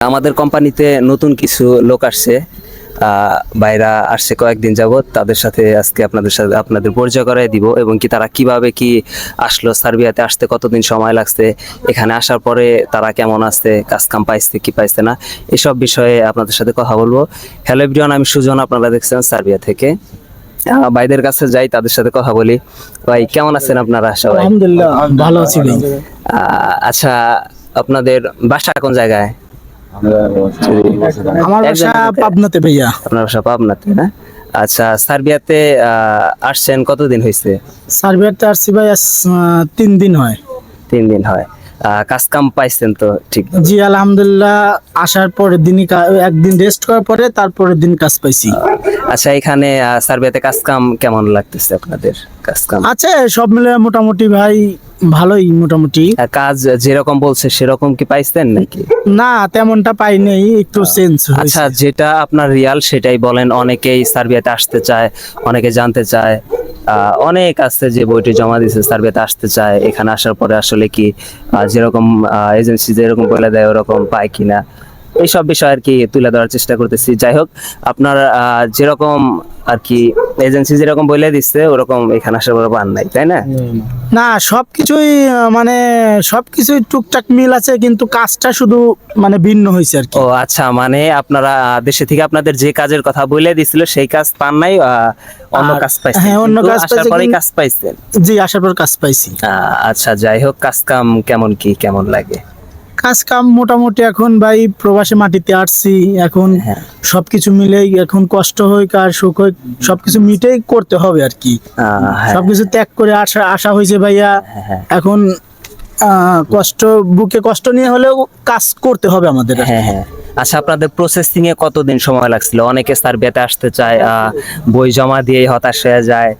আমাদের কোম্পানিতে নতুন কিছু লোক আসছে আহ, বাইরা আসছে কয়েকদিন যাবত তাদের সাথে আজকে আপনাদের সাথে আপনাদের পরিচয় করাই দিব এবং কি তারা কীভাবে কি আসলো সার্বিয়াতে আসতে কতদিন সময় লাগছে এখানে আসার পরে তারা কেমন আছে কাজ কাম পাইছে কি পাইছে না এসব বিষয়ে আপনাদের সাথে কথা বলব। হ্যালো এভরিওয়ান আমি সুজন আপনারা দেখছেন সার্বিয়া থেকে। ভাইদের কাছে যাই তাদের সাথে কথা বলি। ভাই কেমন আছেন আপনারা সবাই? আলহামদুলিল্লাহ ভালো আছি ভাই। আহ, আচ্ছা আপনাদের বাসা কোন জায়গায়? আমার বাসা পাবনাতে ভাইয়া। আপনার বাসা পাবনাতে না? আচ্ছা সার্বিয়াতে আহ, আসছেন কতদিন হয়েছে সার্বিয়াতে আসছি ভাই তিন দিন হয়। তিন দিন হয়। কাজ কাম পাইছেন তো ঠিক। জি আলহামদুলিল্লাহ আসার পরের দিনই একদিন রেস্ট করার পরে তারপরের দিন কাজ পাইছি। আচ্ছা এখানে সার্বিয়াতে কাজ কাম কেমন লাগতেছে আপনাদের কাজ কাম আছে সব মিলে মোটামুটি ভাই ভালোই মোটামুটি। কাজ যেরকম বলছে সেরকম কি পাইছেন নাকি? না তেমনটা পাই নেই একটু চেঞ্জ আচ্ছা যেটা আপনার রিয়াল সেটাই বলেন অনেকেই সার্বিয়াতে আসতে চায় অনেকে জানতে চায়। অনেক আছে যে বইটি জমা দিয়েছে সার্ভেতে আসতে চায়। এখানে আসার পরে আসলে কি যেরকম এজেন্সি যেরকম বলে দেয়, ওরকম পায় কিনা। এইসব বিষয় আর কি তুলে ধরার চেষ্টা করতেছি। যাই হোক আপনার যেরকম আর কি এজেন্সি যেরকম বলে দিচ্ছে ওরকম এখানে আসার পরে পান নাই তাই না? না সবকিছুই মানে সবকিছুই টুকটাক মিল আছে কিন্তু কাজটা শুধু মানে ভিন্ন হয়েছে আর কি। ও আচ্ছা মানে আপনারা দেশে থেকে আপনাদের যে কাজের কথা বলে দিছিল সেই কাজ পান নাই অন্য কাজ পাইছেন। হ্যাঁ, অন্য কাজ আসার কিন্তু- কাজ পাইছেন। জি আসার পর কাজ পাইছি। আচ্ছা যাই হোক কাজ কাম কেমন কি কেমন লাগে? কাজ কাম মোটামুটি এখন ভাই প্রবাসী মাটিতে আসছি এখন হ্যাঁ। সবকিছু মিলেই এখন কষ্ট হোক আর সুখ হোক সবকিছু মিটেই করতে হবে আর কি। হ্যাঁ, সবকিছু ত্যাগ করে আসা আসা হয়েছে ভাইয়া। হ্যাঁ, হ্যাঁ। এখন কষ্ট বুকে কষ্ট নিয়ে হলেও কাজ করতে হবে আমাদের হ্যাঁ হ্যাঁ। আচ্ছা আপনাদের প্রসেসিং এ কতদিন সময় লাগছিল? অনেকে সার্বিয়াতে আসতে চায় আহ, বই জমা দিয়ে হতাশ হয়ে যায়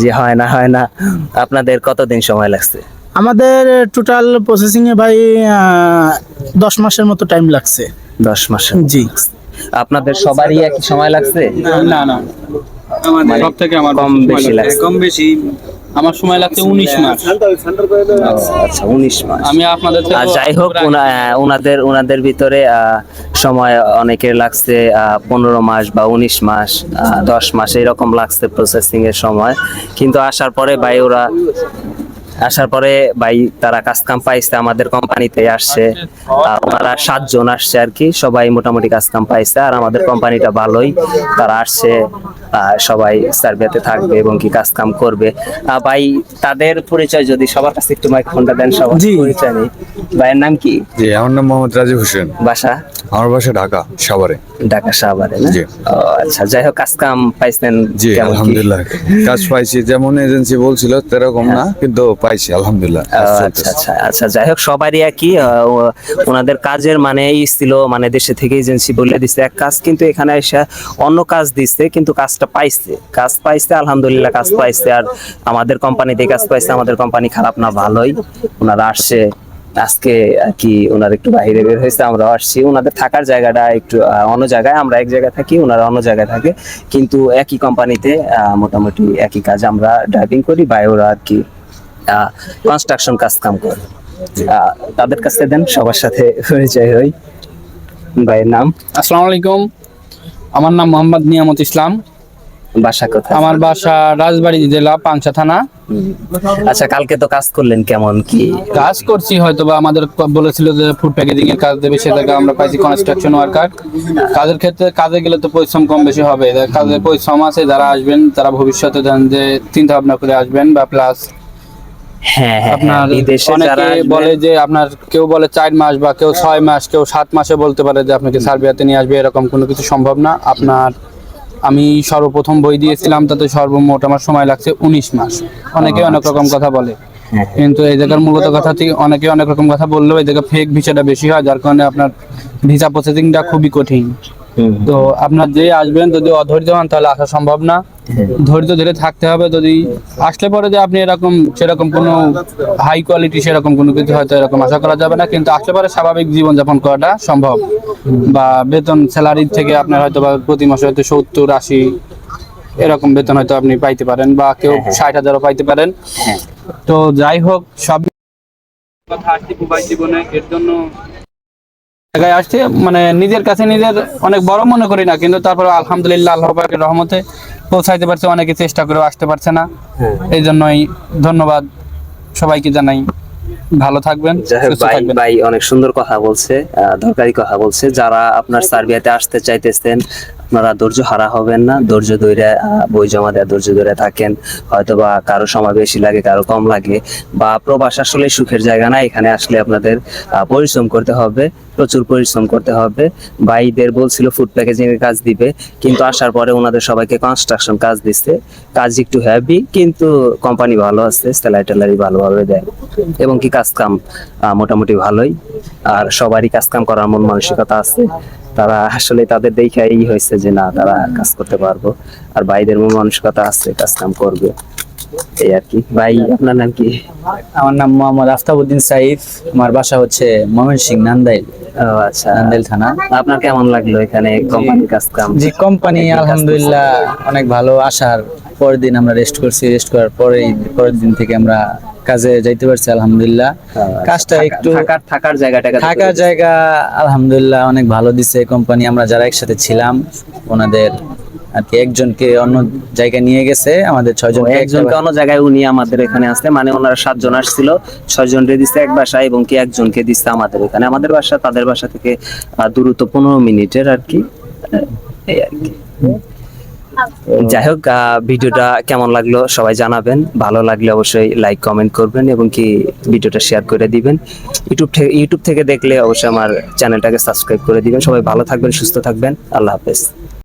যে হয় না হয় না। আপনাদের কতদিন সময় লাগছে? আমাদের টোটাল প্রসেসিং এ ভাই আহ, দশ মাসের মতো টাইম লাগছে। দশ মাস জি। আপনাদের সবারই একই সময় লাগছে? না না আমাদের সব থেকে আমার কম বেশি লাগছে। কম বেশি আমার সময় লাগছে উনিশ মাস। আচ্ছা উনিশ মাস। আমি আপনাদের যাই হোক ওনাদের ওনাদের ভিতরে আহ, সময় অনেকের লাগছে পনেরো মাস বা উনিশ মাস দশ মাস এরকম লাগছে প্রসেসিং এর সময়। কিন্তু আসার পরে ভাই ওরা আসার পরে ভাই তারা কাজ কাম পাইছে আমাদের কোম্পানিতে আসছে আহ, ওনারা সাতজন আসছে আর কি সবাই মোটামুটি কাজ কাম পাইছে আর আমাদের কোম্পানিটা ভালোই তারা আসছে সবাই সার্ভেতে থাকবে এবং কি কাজ কাম করবে। ভাই তাদের পরিচয় যদি সবার কাছে একটু মাইক্রোফোনটা দেন সবার জি। পরিচয় নেই। ভাইয়ের নাম কি? জি আমার নাম মোহাম্মদ রাজীব হোসেন। বাসা? আমার বাসা ঢাকা সাভারে। ঢাকা সাভারে না? জি। আচ্ছা যাই হোক কাজ কাম পাইছেন জি আলহামদুলিল্লাহ কাজ পাইছি যেমন এজেন্সি বলছিল সেরকম না কিন্তু পাইছি আলহামদুলিল্লাহ। আচ্ছা আচ্ছা আচ্ছা। যাই হোক সবারই একই ওনাদের কাজের মানে ছিল মানে দেশে থেকে এজেন্সি বলে দিচ্ছে এক কাজ কিন্তু এখানে এসে অন্য কাজ দিচ্ছে কিন্তু কাজটা পাইছে। কাজ পাইছে আলহামদুলিল্লাহ কাজ পাইছে। আর আমাদের কোম্পানিতে কাজ পাইছে আমাদের কোম্পানি খারাপ না ভালোই। ওনারা আসছে আজকে আর কি ওনার একটু বাইরে বের হয়েছে আমরা আসছি। ওনাদের থাকার জায়গাটা একটু অন্য জায়গায় আমরা এক জায়গায় থাকি ওনারা অন্য জায়গায় থাকে। কিন্তু একই কোম্পানিতে মোটামুটি একই কাজ আমরা ড্রাইভিং করি বা ওরা আর কি। কনস্ট্রাকশন কাজ কাম করে। তাদের কাছে দেন সবার সাথে পরিচয় হই। ভাইয়ের নাম? আসসালামু আলাইকুম। আমার নাম মোহাম্মদ নিয়ামত ইসলাম। বাসা কোথায়? আমার বাসা রাজবাড়ী জেলা পাংশা থানা। আচ্ছা কালকে তো কাজ করলেন কেমন? কি? কাজ করছি হয়তো বা আমাদের বলেছিল যে ফুড প্যাকেজিং এর কাজ দেবে সেটাকে আমরা পাইছি কনস্ট্রাকশন ওয়ার্কার কাজের ক্ষেত্রে কাজে গেলে তো পরিশ্রম কম বেশি হবে। কাজের পরিশ্রম আছে যারা আসবেন তারা ভবিষ্যতে জানেন যে চিন্তা ভাবনা করে আসবেন বা প্লাস হ্যাঁ হ্যাঁ আপনার হ্যাঁ, বিদেশে যারা অনেকে বলে যে আপনার কেউ বলে চার মাস বা কেউ ছয় মাস কেউ সাত মাসে বলতে পারে যে আপনাকে সার্বিয়াতে নিয়ে আসবে এরকম কোনো কিছু সম্ভব না। আপনার আমি সর্বপ্রথম বই দিয়েছিলাম তাতে সর্বমোট আমার সময় লাগছে উনিশ মাস। অনেকে অনেক আচ্ছা, রকম কথা বলে। হ্যাঁ, কিন্তু এই জায়গার মূলত কথা থেকে অনেকে অনেক রকম কথা বললেও এই জায়গায় ফেক ভিসাটা বেশি হয় যার কারণে আপনার ভিসা প্রসেসিংটা খুবই কঠিন। তো আপনার যে আসবেন যদি অধৈর্য হন তাহলে আসা সম্ভব না। ধৈর্য ধরে থাকতে হবে যদি আসলে পরে যে আপনি এরকম সেরকম কোনো হাই কোয়ালিটি সেরকম কোনো কিছু হয়তো এরকম আশা করা যাবে না কিন্তু আসলে পরে স্বাভাবিক জীবনযাপন করাটা সম্ভব বা বেতন স্যালারি থেকে আপনার হয়তো বা প্রতি মাসে হয়তো সত্তর আশি এরকম বেতন হয়তো আপনি পাইতে পারেন বা কেউ হ্যাঁ, হ্যাঁ। ষাট হাজারও পাইতে পারেন হ্যাঁ। তো যাই হোক সব কথা আসছি জীবনে এর জন্য জায়গায় আসছে। মানে নিজের কাছে নিজের অনেক বড় মনে করি না কিন্তু তারপর আলহামদুলিল্লাহ আল্লাহ পাকের রহমতে পৌঁছাইতে পারছে অনেকে চেষ্টা করেও আসতে পারছে না। এই জন্যই ধন্যবাদ সবাইকে জানাই। ভালো থাকবেন ভাই ভাই অনেক সুন্দর কথা বলছে আহ, দরকারি কথা বলছে। যারা আপনার সার্বিয়াতে আসতে চাইতেছেন আপনারা ধৈর্য হারা হবেন না, ধৈর্য ধরে বই জমা দেওয়া ধৈর্য ধরে থাকেন। হয়তো বা কারও সময় বেশি লাগে, কারও কম লাগে, বা প্রবাস আসলে সুখের জায়গা না, এখানে আসলে আপনাদের পরিশ্রম করতে হবে, প্রচুর পরিশ্রম করতে হবে। ভাইদের বলছিল ফুড প্যাকেজিং এর কাজ দিবে, কিন্তু আসার পরে ওনাদের সবাইকে কনস্ট্রাকশন কাজ দিচ্ছে কাজ একটু হ্যাভি কিন্তু কোম্পানি ভালো আছে স্যালারি ট্যালারি ভালোভাবে দেয়। এবং কি কাজ কাম মোটামুটি ভালোই। আর সবারই কাজ কাম করার মন মানসিকতা আছে। তারা আসলে তাদের দেখে এই হয়েছে যে না তারা কাজ করতে পারব। আর ভাইদের মন মানসিকতা আছে কাজ কাম করবে। এই আর কি। ভাই আপনার নাম কি? আমার নাম মোহাম্মদ আফতাবউদ্দিন সাইফ। আমার বাসা হচ্ছে ময়মনসিং নান্দাইল। ও আচ্ছা। নান্দাইল থানা। আপনার কেমন লাগল এখানে কোম্পানির কাজ কাম? জি কোম্পানি আলহামদুলিল্লাহ অনেক ভালো। আসার পরের দিন আমরা রেস্ট করছি। রেস্ট করার পরেই পরের দিন থেকে আমরা কাজে যাইতে পারছি আলহামদুলিল্লাহ। কাজটা একটু থাকার জায়গাটা থাকার জায়গা আলহামদুলিল্লাহ অনেক ভালো দিছে কোম্পানি আমরা যারা একসাথে ছিলাম ওনাদের আর কি একজনকে অন্য জায়গায় নিয়ে গেছে আমাদের ছয়জন একজনকে অন্য জায়গায় উনি আমাদের এখানে আসছে মানে ওনারা সাতজন আসছিল ছয় জনকে দিচ্ছে এক বাসায় এবং কি একজনকে দিচ্ছে আমাদের এখানে। আমাদের বাসা তাদের বাসা থেকে দূরত্ব পনেরো মিনিটের আর কি এই আর কি। যাই হোক ভিডিওটা কেমন লাগল সবাই জানাবেন। ভালো লাগলে অবশ্যই লাইক কমেন্ট করবেন এবং কি ভিডিওটা শেয়ার করে দিবেন। ইউটিউব থেকে ইউটিউব থেকে দেখলে অবশ্যই আমার চ্যানেলটাকে সাবস্ক্রাইব করে দিবেন। সবাই ভালো থাকবেন, সুস্থ থাকবেন। আল্লাহ হাফেজ।